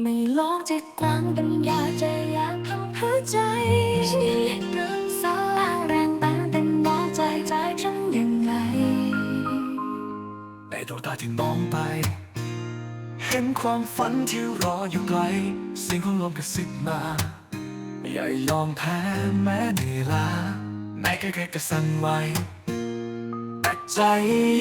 ไม่ลองจิตกลางปัญญาใจอยากทำเพื่อใจชีวิตเรื่องสาวแรงตาแต่มองใจใจฉันยังไงในดวงตาที่มองไป เห็นความฝันที่รออยู่ไกลเสียงของลมกระซิบมาอย่ายอมแพ้แม้เหนื่อยล้าแม้แค่แค่กระสั่นไหวแต่ใจ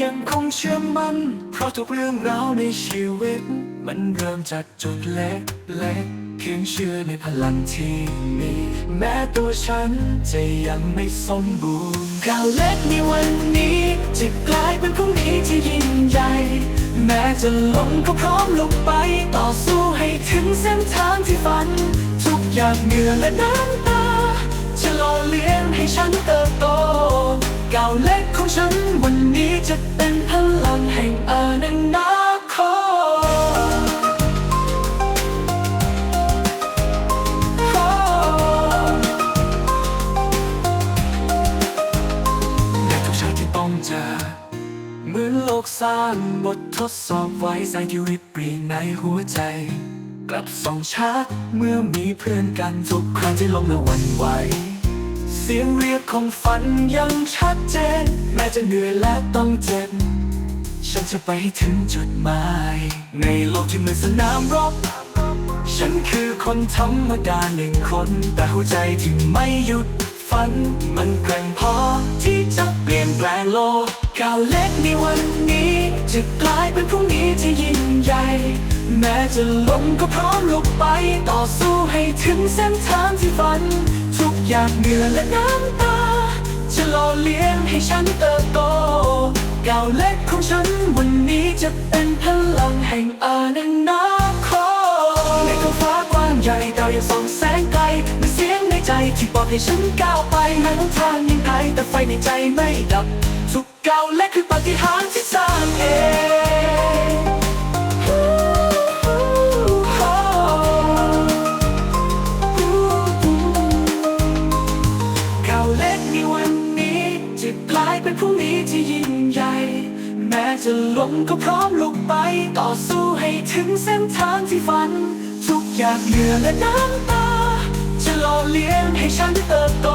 ยังคงเชื่อมั่นเพราะทุกเรื่องราวในชีวิต มันเริ่มจากจุดเล็กเล็กๆเพียงเชื่อในพลังที่มี แม้ตัวฉันจะยังไม่สมบูรณ์ก้าวเล็กในวันนี้จะกลายเป็นพรุ่งนี้ที่ยิ่งใหญ่ แม้จะลงก็พร้อมลงไป ต่อสู้ให้ถึงเส้นทางที่ฝัน ทุกอย่างเหงื่อและน้ำตา จะหล่อเลี้ยงให้ฉันเติบโตก้าวเล็กของฉันวันนี้จะเป็นพลังแห่งอนาคต กสร้างบททดสอบไว้แสงที่ริบหรีในหัวใจ กลับส่องชัดเมื่อมีเพื่อนกันทุกครั้งที่ลมและวันไหว เสียงเรียกของฝันยังชัดเจน แม้จะเหนื่อยและต้องเจ็บ ฉันจะไปให้ถึงจุดหมาย ในโลกที่เหมือนสนามรบ ฉันคือคนธรรมดาหนึ่งคน แต่หัวใจที่ไม่หยุดฝัน มันแกร่งพอที่จะเปลี่ยนแปลงโลกก้าวเล็ก จะกลายเป็นพรุ่งนี้ที่ยิ่งใหญ่ แม้จะล้มก็พร้อมลุกไป ต่อสู้ให้ถึงเส้นทางที่ฝัน ทุกอย่างเหนื่อยและน้ำตา จะหล่อเลี้ยงให้ฉันเติบโตก้าวเล็กของฉันวันนี้จะเป็นพลังแห่งอนาคตในท้องฟ้ากว้างใหญ่ดาวยังส่องแสงไกลมีเสียงในใจที่บอกให้ฉันก้าวไปแม้นทางยังไกลแต่ไฟในใจไม่ดับ ทุกก้าวเล็กคือปาฏิหาริย์ที่ เก้าเล็กในวันนี้จะกลายเป็นพรุ่งนี้ที่ยิ่งใหญ่ แม้จะล้มก็พร้อมลุกไป ต่อสู้ให้ถึงเส้นทางที่ฝัน ทุกอย่างเหงื่อและน้ำตา จะหล่อเลี้ยงให้ฉันเติบโต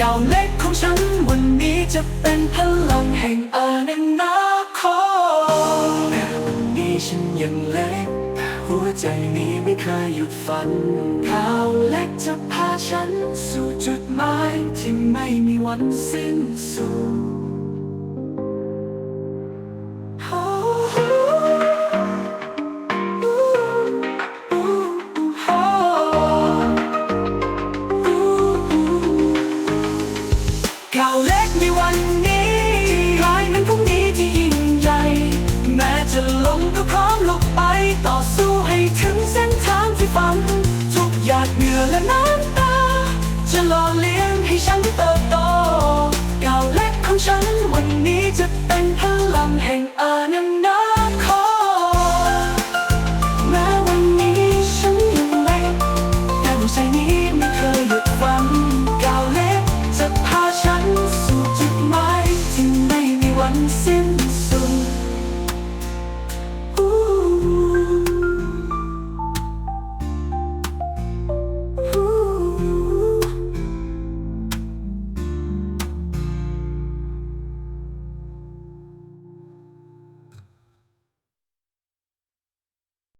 ก้าวเล็กของฉันวันนี้จะเป็นพลังแห่งอนาคตแม้วันา ฉันยังเล็ก หัวใจนี้ไม่เคยหยุดฝันข่าวเล็กจะพาฉัน สู่จุดหมายที่ไม่มีวันสิ้นสุด高เล็กมีวันนี้ ต่อสู้ให้ถึงเส้นทางที่ฝัน ทุกหยาดเหงื่อและน้ำ